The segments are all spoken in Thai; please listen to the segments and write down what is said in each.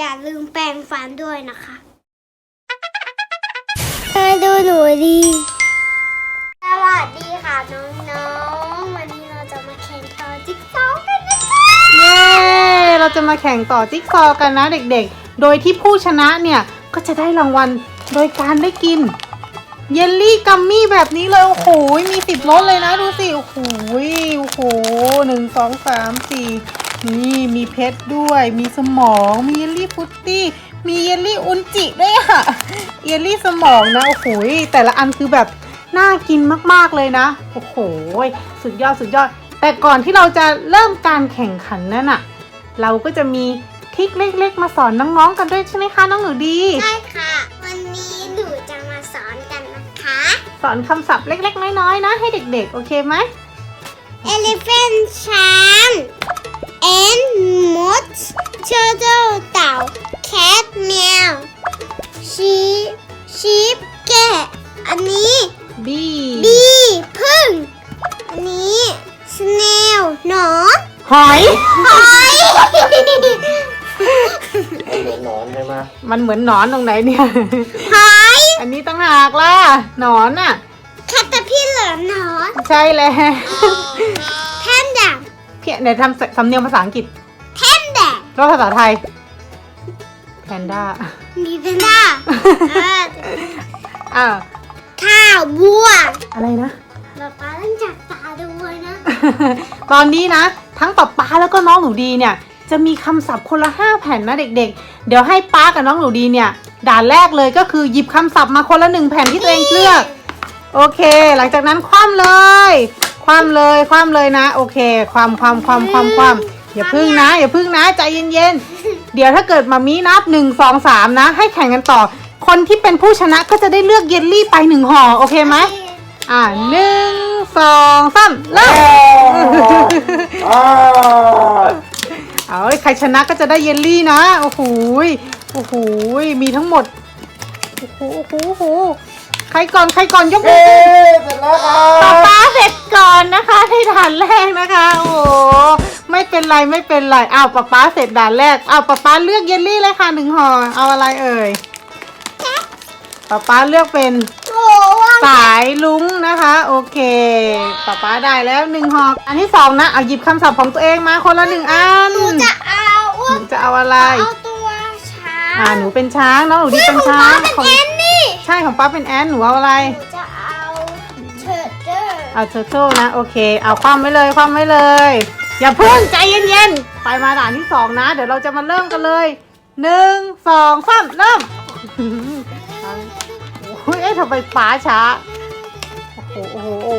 อย่าลืมแปรงฟันด้วยนะคะมาดูหนูดี สวัสดีค่ะน้องๆ วันนี้เราจะมาแข่งต่อจิ๊กซอว์กันนะคะเย้ เราจะมาแข่งต่อจิ๊กซอว์กันนะเด็กๆ โดยที่ผู้ชนะเนี่ย ก็จะได้รางวัลโดยการได้กิน เยลลี่กัมมี่แบบนี้เลย โอ้โห มีสิบรสเลยนะ ดูสิ โอ้โห โอ้โหหนึ่งสองสามสี่ นี่มีเพชรด้วย มีสมอง มีเยลลี่ฟรุตตี้ มีเยลลี่อุนจิด้วยอะเยลลี่สมองนะ โอ้โห แต่ละอันคือแบบน่ากินมากๆเลยนะ โอ้โห สุดยอดสุดยอด แต่ก่อนที่เราจะเริ่มการแข่งขันนั่นอะเราก็จะมีทริคเล็ก ๆ มาสอนน้องๆกันด้วยใช่ไหมคะน้องหนูดี ใช่ค่ะ วันนี้หนูจะมาสอนกันนะคะ สอนคำศัพท์เล็ก ๆ น้อยๆนะ ให้เด็กๆ โอเคไหม elephant ช้าง and มด turtle เต่า cat แมว sheep sheep แกะอันนี้บีบีพึ่ง อันนี้ snail หนอนหอย หอยเป็นหนอนใช่ไหมมันเหมือนหนอนตรงไหนเนี่ย หอยอันนี้ตั้งหากล่ะหนอนน่ะ caterpillar หนอน ใช่แล้ว panda เพียไหนทำสำเนียงภาษาอังกฤษ panda แล้วภาษาไทย แพนด้า มี panda เอออ้าวข้าวบัวอะไรนะเราป้าต้องจับตาดูไว้นะ ตอนนี้นะ ทั้งป๊าป๊าแล้วก็น้องหนูดีเนี่ย จะมีคำศัพท์คนละห้าแผ่นนะเด็กๆ เดี๋ยวให้ป้ากับน้องหนูดีเนี่ย ด่านแรกเลยก็คือหยิบคำศัพท์มาคนละหนึ่งแผ่นที่ตัวเองเลือก โอเค หลังจากนั้นคว่ำเลย คว่ำเลยคว่ำเลยนะ โอเค ความความความความความอย่าพึ่งนะ อย่าพึ่งนะใจเย็นๆเดี๋ยวถ้าเกิดมามีนับหนึ่งสองสามนะ ให้แข่งกันต่อ คนที่เป็นผู้ชนะก็จะได้เลือกเยลลี่ไปหนึ่งห่อโอเคไหมอ่าหนึ่งสองสามเริ่มอ้าวเอาใครชนะก็จะได้เยลลี่นะโอ้โหยโอ้โหยมีทั้งหมดโอ้โหโอ้โหโอ้โห ใครก่อนใครก่อนยกมืเอ๊อะเสร็จแล้วครัป้าบป้าเสร็จก่อนนะคะในด่านแรกนะคะ โอ้โหไม่เป็นไรไม่เป็นไรอ้าวป้าป้าเสร็จด่านแรกอ้าวป้าป้าเลือกเยลลี่เลยค่ะหนึ่งห่อเอาอะไรเอ่ยป้าป้าเลือกเป็นโอ้ว่างสายลุ้งนะคะ โอเคป้าป้าได้แล้วหนึ่งห่ออันที่สองนะเอาหยิบคำศัพท์ของตัวเองมาคนละหนึ่งอันหนูจะเอาหนูจะเอาอะไร เอาตัวช้างอ่าหนูเป็นช้างน้องหนูดีเป็นช้าง ของของป้าเป็นแอนนี่ ใช่ของป้าเป็นแอนหนูเอาอะไร หนูจะเอาเทอร์เดอร์เอาเทอร์เทิลนะโอเค เอาคว่ำไว้เลยคว่ำไว้เลย อย่าเพิ่งใจเย็นๆ ไปมาด่านที่สองนะ เดี๋ยวเราจะมาเริ่มกันเลยหนึ่งสองสามเริ่มโอ้ยเอ๊ะทำไมป้าช้า โอ้โหโอ้โหโอ้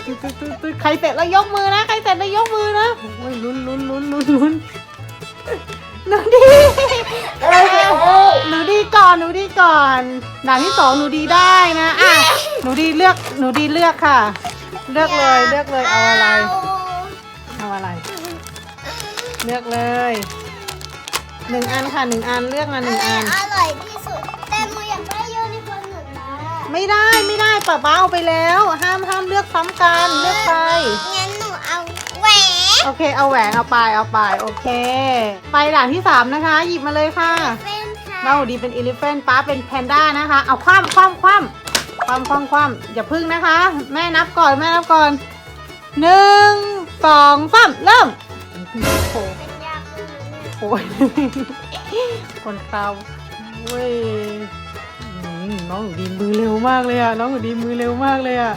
โหใครเสร็จแล้วยกมือนะ ใครเสร็จแล้วยกมือนะโอ้ยลุ้นลุ้นลุ้นลุ้นลุ้นหนูดี หนูดีก่อนหนูดีก่อนด่านที่สองหนูดีได้นะอะหนูดีเลือกหนูดีเลือกค่ะ เลือกเลยเลือกเลยเอาอะไรเอาอะไร เลือกเลยหนึ่งอันค่ะหนึ่งอันเลือกมาหนึ่งอัน อร่อยที่สุด แต่หนูอยากได้ยูนิคอร์นหนุนนะไม่ได้ไม่ได้ป้าป้าเอาไปแล้ว ห้ามห้ามเลือกซ้ำกันเลือกไปงั้นหนูเอาแหวนโอเคเอาแหวนเอาไปเอาไปโอเค ไปด่านที่สามนะคะ หยิบมาเลยค่ะเป็นค่ะ เราดีเป็นอีลิเฟนป้าเป็นแพนด้านะคะ เอาคว่ำคว่ำคว่ำคว่ำคว่ำคว่ำอย่าพึ่งนะคะ แม่นับก่อนแม่นับก่อนหนึ่งสองสามเริ่มโอ้โหเป็นยากเลยนะเนี่ยโอ้ยคนเตาเว้ยอืมน้องหนูดีมือเร็วมากเลยอะน้องหนูดีมือเร็วมากเลยอะ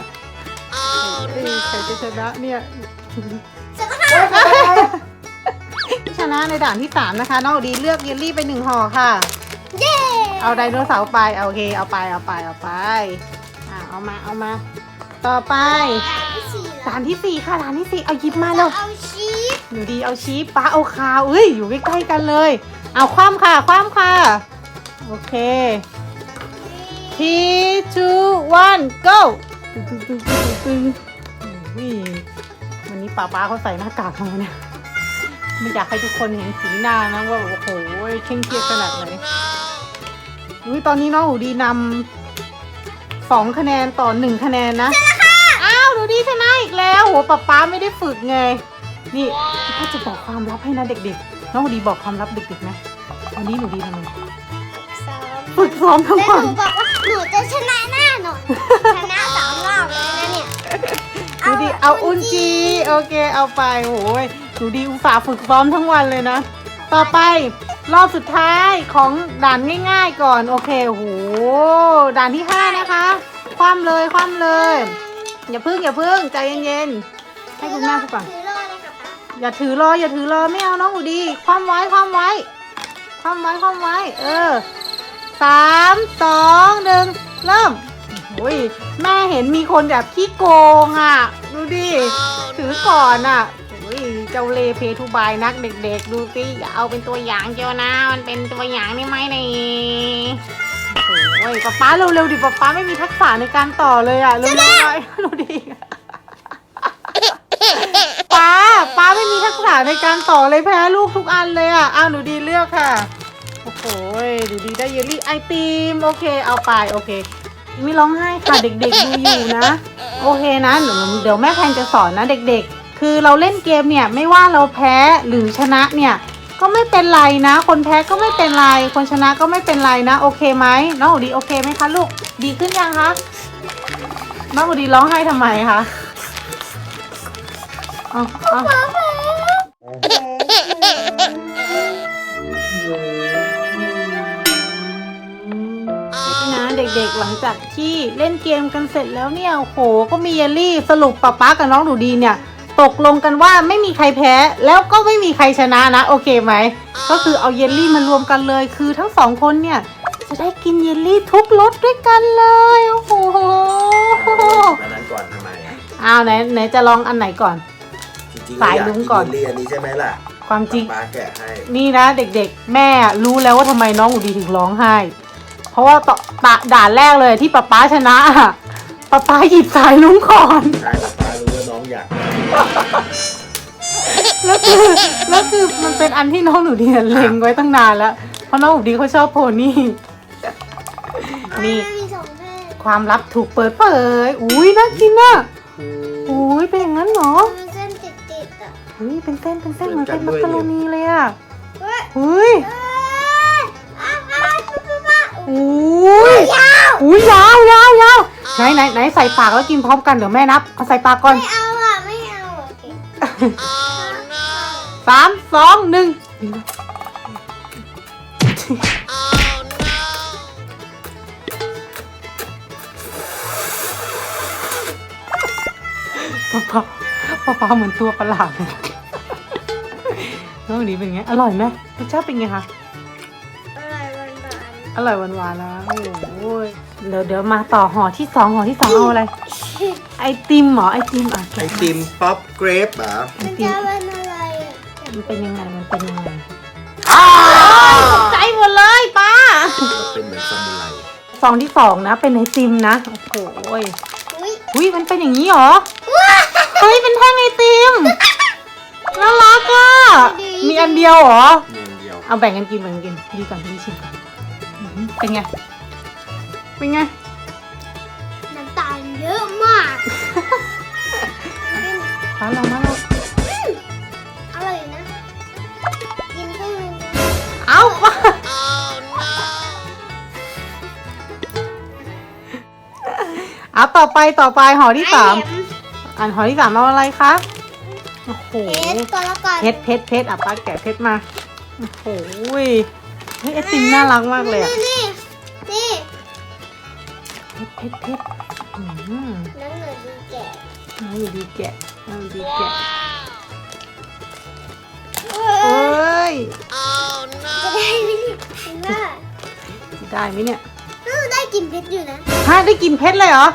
เฮ้ยใครจะชนะเนี่ยชนะในด่านที่สามนะคะ น้องหนูดีเลือกเยลลี่ไปหนึ่งห่อค่ะ เย้เอาไดโนเสาร์ไปเอาโอเค เอาไปเอาไปเอาไปอ่าเอามาเอามา ต่อไปด่านที่สี่ด่านที่สี่ค่ะด่านที่สี่เอาหยิบมาเราเร็วเอาชีสหนูดีเอาชีสป้าเอาคาวเอ้ยอยู่ใกล้ๆกันเลย เอาคว่ำค่ะคว่ำค่ะ โอเค three two one go ตึงตึงตึงตึงตึงอุ้ยวันนี้ป้าป้าเขาใส่หน้ากากมาเนี่ยไม่อยากให้ทุกคนเห็นสีหน้านะว่าโอ้โหเคร่งเครียดขนาดไหน อุ้ยตอนนี้น้องหนูดีนำสองคะแนนต่อหนึ่งคะแนนนะอ้าวหนูดีชนะอีกแล้วโหป้าป้าไม่ได้ฝึกไง นี่ถ้าจะบอกความลับให้นะเด็กๆ น้องหนูดีบอกความลับเด็กๆไหมวันนี้หนูดีทำไมซ้อมฝึกซ้อมทั้งแล้ววัหนนูบอกว่าหนูจะชนะแน่นอนชนะสามรอบเลยนะเนี่ยหนูดีเอาอุนจีโอเคเอาไปโอ้ยหนูดีอุตส่าห์ฝึกซ้อมทั้งวันเลยนะ ต่อไป รอบสุดท้ายของด่านง่ายๆก่อน โอเคโหด่านที่ห้านะคะ คว่ำเลยคว่ำเลย อย่าพึ่งอย่าพึ่งใจเย็นๆ ให้คุณแม่พูดก่อน ถือรอเลยค่ะป๊าอย่าถือรออย่าถือรอไม่เอาน้องหนูดีคว่ำไว้คว่ำไว้คว่ำไว้คว่ำไว้ เออสามสองหนึ่งเริ่มโอ้ยแม่เห็นมีคนแบบขี้โกงอะ ดูดิ ถือก่อนอะ เจ้าเลเพทูบายนักเด็ก ๆ ดูสิอย่าเอาเป็นตัวอย่างเจ้านะ มันเป็นตัวอย่างนี่ไหมนี่โอ้ยป๊าป๊าเร็วๆดิป๊าป๊าไม่มีทักษะในการต่อเลยอะเร็วๆหน่อยดูดิป้าป้าไม่มีทักษะในการต่อเลยแพ้ลูกทุกอันเลยอะอ้าวหนูดีเลือกค่ะโอ้โหหนูดีได้เยลลี่ไอติมโอเค เอาไปโอเคไม่ร้องไห้ค่ะเด็กๆดูอยู่นะ โอเคนะเดี๋ยวเดี๋ยวแม่แพนจะสอนนะเด็กๆ คือเราเล่นเกมเนี่ยไม่ว่าเราแพ้หรือชนะเนี่ยก็ไม่เป็นไรนะ คนแพ้ก็ไม่เป็นไร คนชนะก็ไม่เป็นไรนะ โอเคไหมน้องหนูดีโอเคไหมคะลูกดีขึ้นยังคะน้องหนูดีร้องไห้ทำไมคะอาเอานะเด็กๆหลังจากที่เล่นเกมกันเสร็จแล้วเนี่ยโอ้โหก็มีเยลลี่สรุปป๊าป๊ากับน้องหนูดีเนี่ย ตกลงกันว่าไม่มีใครแพ้แล้วก็ไม่มีใครชนะนะ โอเคไหม ก็คือเอาเยลลี่มารวมกันเลย คือทั้งสองคนเนี่ย จะได้กินเยลลี่ทุกรสด้วยกันเลย โอ้โหอันนั้นก่อนทำไมอะอ้าวไหนไหนจะลองอันไหนก่อน จริงๆสายลุงก่อน เรียนนี้ใช่ไหมล่ะความจริง ป้าแกะให้นี่นะเด็กๆ แม่รู้แล้วว่าทำไมน้องหนูดีถึงร้องไห้ เพราะว่าต่อตะด่านแรกเลยที่ป๊าป๊าชนะอะป๊าป๊าหยิบสายลุงก่อน ใช่แต่ป้ารู้ว่าน้องอยากได้ แล้วคือแล้วคือมันเป็นอันที่น้องหนูดีเล็งไว้ตั้งนานแล้ว เพราะน้องหนูดีเขาชอบโพนี่ นี่แม่มีสองแม่ความลับถูกเปิดเผย อุ้ยน่ากินอะอุ้ยเป็นอย่างนั้นเหรอมันเส้นติดติดๆอะอุ้ยเป็นเส้นเป็นเส้นเหมือนเป็นมักกะโรนีเลยอะเฮ้ยอุ้ย เอ้ยอ้าวอ้าวป๊าป๊าป๊าอุ้ยยาวอุ้ยยาวยาวยาวไหนไหนไหนใส่ปากแล้วกินพร้อมกันเดี๋ยวแม่นับ เอาใส่ปากก่อน ไม่เอา สามสองหนึ่งป๊าป๊าป๊าป๊าเหมือนตัวประหลาดเลยน้องนี้เป็นไง อร่อยไหมรสชาติเป็นไงคะอะไรวันบานอร่อยหวานๆนะโอ้โหเดี๋ยวเดี๋ยวมาต่อห่อที่สองห่อที่สองเอาอะไร ไอติมเหรอไอติมอะไอติมป๊อปเกรฟเหรอไอมันติมจะวันอะไรอะมันเป็นยังไงมันเป็นยังไงอ้าวตกใจหมดเลยป้าเราเป็นเหมือนซามูไรซองที่สองนะ เป็นไอติมนะโอ้โหยอุ้ยอุ้ยมันเป็นอย่างนี้เหรอเฮ้ยเป็นแท่งไอติมน่ารักอะมีอันเดียวเหรอ เนียนเดียวเอาแบ่งกันกินแบ่งกันกินดีก่อนดีชิมก่อนอื้อหือเป็นไง เป็นไงน้ำตาล เยอะมากมาเรามาเราอร่อยนะ กินครึ่งหนึงนะเอาป้าเอาต่อไปต่อไปห่อที่สามอันห่อที่สามเอาอะไรคะโอ้โหเพชรก็แล้วกันเพชรเพชรเพชรอะป้าแกะเพชรมา โอ้โหยเฮ้ยไอติมน่ารักมากเลยอะนี่นี่เพชรเพชรเพชรอืม นั่นเหนือดีแก่น้องอยู่ดีแกะน้องอยู่ดีแกะเอเออ้ย จะได้ไหมเนี่ยคิดว่าได้ไหมเนี่ยเออได้กินเพชรอยู่นะฮะได้กินเพชรเลยเหรอ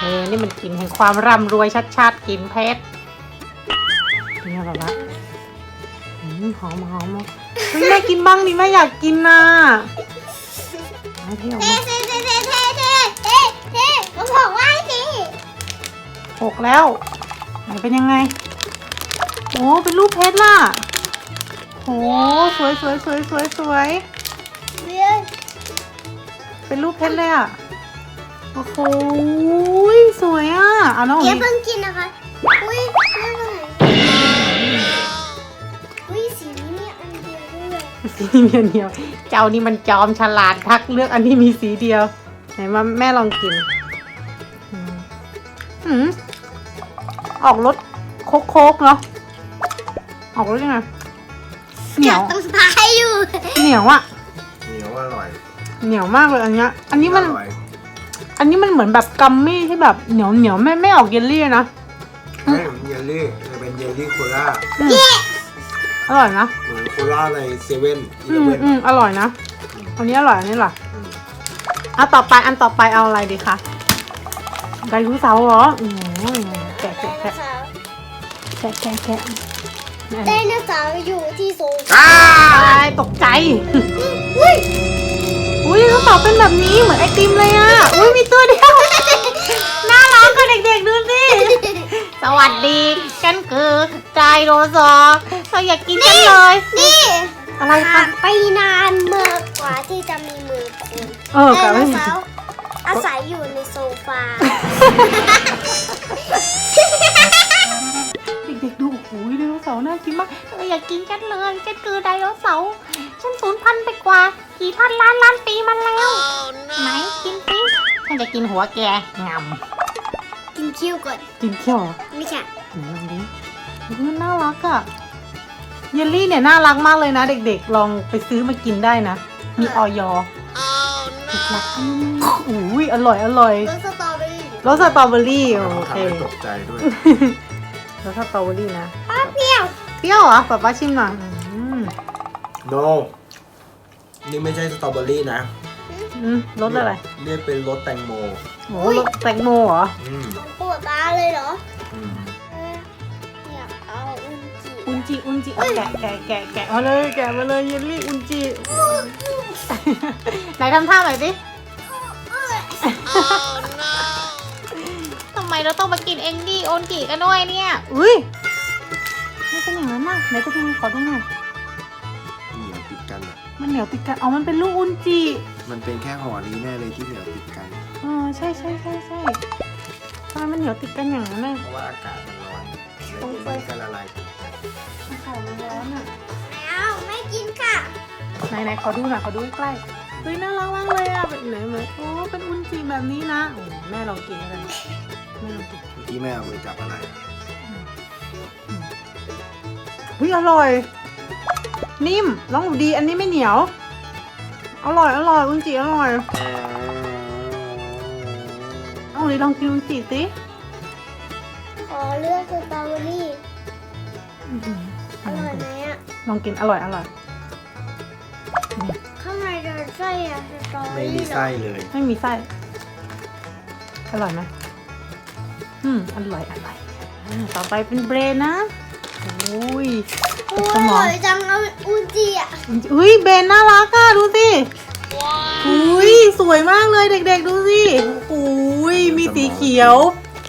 เฮ้ยนี่มันกินแห่งความร่ำรวยชัดๆ กินเพชรนี่แบบว่าอืมหอมหอมอะเฮ้ยแม่กินบ้างดิแม่อยากกินน่ะเอาเที่ยวเทมาเทเทเทเทเท เทเทก็บอกว่าให้สิหกแล้วไหนเป็นยังไงโอ้เป็นรูปเพชรล่ะโอ้สวยสวยสวยสวยสวยเรียนเป็นรูปเพชรเลยอะโอ้โหสวยอะเอาน้องอย่านี่เพิ่งกินนะคะอุ้ยเรื่องอะไรอุ้ยสีนี้เนี่ยสีมีอันเดียวเจ้านี่มันจอมฉลาดทักเลือกอันที่มีสีเดียว ไหนมาแม่ลองกิน อืมอืมออกรสโคกๆเนาะ ออกรสยังไงเหนียวต้องตายอยู่ เหนียวอะเหนียวอร่อย เหนียวมากเลยอันเนี้ย อันนี้มันอร่อยอันนี้มันเหมือนแบบกัมมี่ที่แบบเหนียวเหนียวไม่ไม่ออกเยลลี่นะไม่เหมือนเยลลี่จะเป็นเยลลี่โคล่าอืมอร่อยนะเหมือนโคล่าในเซเว่นอีอืเลมเว่นอืมอร่อยนะ อันนี้อร่อยอันนี้ล่ะอ่ะต่อไปอันต่อไปเอาอะไรดีคะไดโนเสาร์เหรออืมแกะแกะแกะแกะแกะแกะไดโนเสาร์อยู่ที่สูงอ้าตายตกใจ อุ้ยอุ้ยไดโนเสาร์เป็นแบบนี้เหมือนไอติมเลยอะ อุ้ยมีตัวเดียว น่ารักกับเด็กๆดูสิ สวัสดีฉันคือไดโนเสาร์เราอยากกินกันเลย นี่ อะไรผ่าคะนไปนานเมื่อกว่าที่จะมีมือคน เออไดกับโนไม่เสาร์อาศัยอยู่ในโซฟา เด็กๆดูโอ้ยไดโนเสาร์น่ากินมากเอออยากกินกันเลยฉันคือไดโนเสาร์ฉันสูญพันธุ์ไปกว่า กี่พันล้านล้านปีมาแล้ว ไหนกินสิฉันจะกินหัวแกงำกินคิ้วก่อนกินเขี้ยวเหรอไม่ใช่ไหนลองดิมันน่ารักอะเยลลี่เนี่ยน่ารักมากเลยนะ เด็กๆ ลองไปซื้อมากินได้นะ มีออยอ ถูกหลักอืมอุ้ยอร่อยอร่อยรสสตรอเบอรี่รสสตรอเบอรี่โอทำเคให้ตกใจด้วยรสสตรอเบอรี่นะป้าเปรี้ยวเปรี้ยวเหรอป๊าป้าชิมหน่อยอืมโนนี่ไม่ใช่สตรอเบอรี่นะอืมรสอะไรเรียกเป็นรสแตงโมโอ้รสแตงโมเหรออืมปวดตาเลยเหรอ อุนจิอุนจิ อุนจิเอาแกะแกะแกะแกะมาเลย แกะมาเลยเยลลี่อุนจิ ไหนทำท่าหน่อยสิ ทำไมเราต้องมากินเองดีโอนจิกันด้วยเนี่ย อุ้ยไม่เป็นอย่างนั้นนะไหนจะกินขอดูหน่อยเหนียวติดกันอะ มันเหนียวติดกันอ๋อมันเป็นลูกอุนจิมันเป็นแค่ห่อนี้แน่เลยที่เหนียวติดกันเออใช่ใช่ใช่ใช่ทำไมมันเหนียวติดกันอย่างนั้นเลยเพราะว่าอากาศมันร้อนแล้วมันก็ละลายอากาศมัน ร้อนอะไม่เอาไม่กินค่ะ ไหนไหนขอดูหน่อยขอดูใกล้ๆเฮ้ยน่ารักมากเลยอะแบบไหนเหมือนโอ้เป็นอุนจิแบบนี้นะโอ้แม่ลองกินแล้วกันแม่ลองกินเมื่อกี้แม่เอามือจับอะไรเฮ้ยอร่อย นิ่มลองดูดีอันนี้ไม่เหนียว อร่อยอร่อยอุนจิอร่อยเอาเลยลองกินอุนจิสิขอเลือกสตรอเบอรี่ ลองกินอร่อยอร่อยข้างในจะไส้อะสตรอเบอไม่รี่มีเหรอไส้เลย ไม่มีไส้ อร่อยไหมอืม อร่อย อร่อยอ่าต่อไปเป็นเบรนนะโอ้ยโอ้สมองยจังเอาอุนจิอะอุ้ยเบนน่ารักอะดูสิอุ้ยสวยมากเลยเด็กๆ ดูสิอุ้ยมีสีเขียว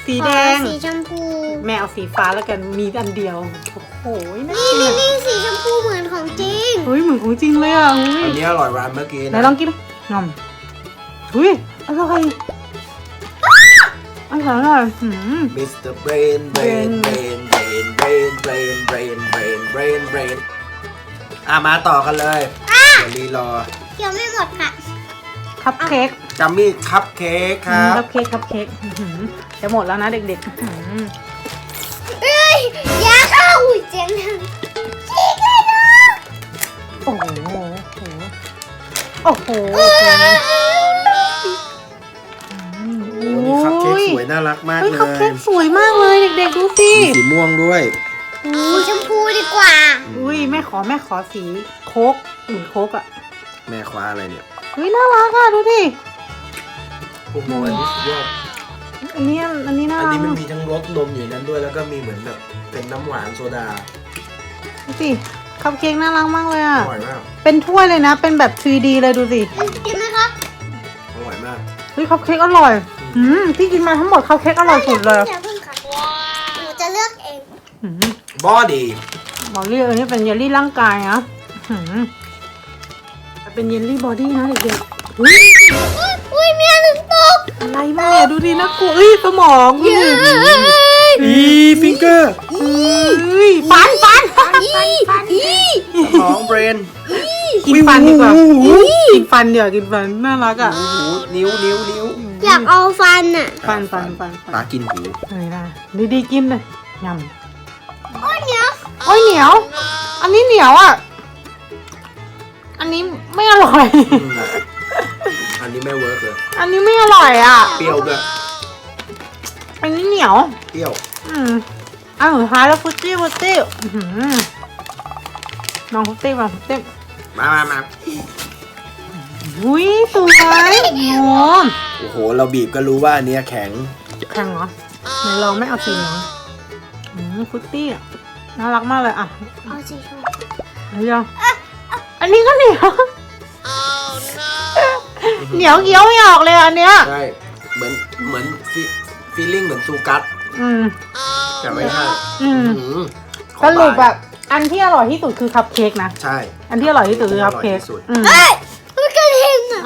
สีแดง ขอสีชมพู แม่เอาสีฟ้าแล้วกันมีอันเดียวโอ้โห น่านี่กินนี่อะนี่สีชมพูเหมือนของจริง เฮ้ยเหมือนของจริงเลยอะอุ้ยอันนี้อร่อยกว่าอันเมื่อกี้ไหนนะลองกินงอมอุ้ยอร่อยอร่อยอร่อยหืม มิสเตอร์เบรนเบรนเบรนเบรนเบรนเบรนเบรนเบรนเบรนเบรนอะมาต่อกันเลยอย่ารีรอเคี้ยวไม่หมดค่ะ คัพเค้กจัมมี่คัพเค้กครัคับพเค้กคัพเค้กอื้อหือจะหมดแล้วนะเด็กๆอื้อหือเอ้ย อยาเข้า อุ้ยเจ๊งทังฉีกเลยนะโอ้โห โอ้โห โอ้โหโอ้นี่คัพเค้กสวยน่ารักมากเฮ้ยเลคัพเค้ยกสวยมากเลยเด็กๆดูสิมีสีม่วงด้วย สีชมพูดีกว่า อุ้ยแม่ขอแม่ขอสีโค้กอุ่นโค้กอะแม่คว้าอะไรเนี่ยเฮ้ยน่ารักอะดูดิโอ้โหอันนี้สุดยอดอันนี้อันนี้น่าอันรันี้กมันมีทั้งรสนมอยู่ในนั้นด้วยแล้วก็มีเหมือนแบบ เป็นน้ำหวานโซดาดูสิคัพเค้กน่ารักมากเลยอะอร่อยมากเป็นถ้วยเลยนะ เป็นแบบ 3D เลยดูสิกินไหมคะอร่อยมากเฮ้ยคัพเค้กอร่อย อืมที่กินมาทั้งหมดคัพเค้กอร่อยสุดเลยอย่าเพิ่งค่ะหนูจะเลือกเองอืมบอดี้บอกเรียกอันนี้เป็นเยลลี่ร่างกายนะอื้อหือเป็นเยลลี่บอดี้นะเด็กๆอุ้ยอุ้ยอุ้ยเมียหนึ่งตกอะไรมาเนี่ยดูดินะกูเอ้ยสมองดูดิ อีฟิงเกอร์เอ้ยฟันฟันฟันฟันฟันสมองเบรนกินฟันดีกว่าอู้หูกินฟันเดี๋ยวากินฟันน่ารักอะหูนิ้วนิ้วนิ้วอยากเอาฟันอะฟันฟันฟันฟันปลากินหูเฮ้ยนะดีๆกินเลยยำโอ้ยเดี๋ยวโอ้ยเหนียว อันนี้เหนียวอะอันนี้ไม่อร่อยอืมอันนี้ไม่เวิร์กเลย อันนี้ไม่อร่อยอะ เปรี้ยวด้วย อันนี้เหนียว เปรี้ยว อืมอันสุดท้ายแล้วฟุตตี้ฟุตตี้อื้อหือน้องฟุตตี้มาฟุตตี้มามามาอุ้ยสวยโอ้โอ้โห เราบีบก็รู้ว่าอันเนี้ยแข็ง แข็งเหรอไหนลองไม่เอาสีเหลืองอืมฟุตตี้อะน่ารักมากเลยอะเอาสีชมเดี๋ยวอันนี้ก็เหนียว เหนียวเกี้ยวไม่ออกเลยอันเนี้ย ใช่ ฟีลลิ่งเหมือนซูกัสอืม แต่ไม่ใช่อืม อื้อหือขสองรุปหแบวานบอันที่อร่อยที่สุดคือคัพเค้กนะ ใช่ อันที่อร่อยที่สุดคือคัพเค้กอร่อยที่สุด อืมเฮ้ยมันกระเด็นอะ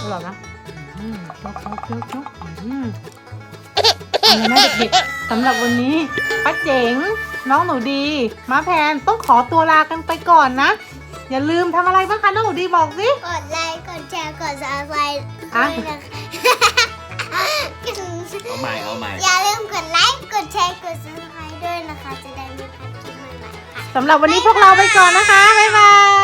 อร่อยนะอืมเคี้ยวเคี้ยวเคี้ยวเคี้ยวอืมเอาเลยนะเด็กๆสำหรับวันนี้ป้าเจ๋ง น้องหนูดีม้าแพนต้องขอตัวลากันไปก่อนนะ อย่าลืมทำอะไรบ้างคะน้องหนูดีบอกสิ กดไลค์กดแชร์กดซับสไครต์อะ ด้วยนะคะเอาใหม่เอาใหม่ อย่าลืมกดไลค์กดแชร์กดซับสไครต์ด้วยนะคะ จะได้ไม่พลาดคลิปใหม่ๆค่ะ สำหรับวันนี้พวกเราไปก่อนนะคะ บ๊ายบาย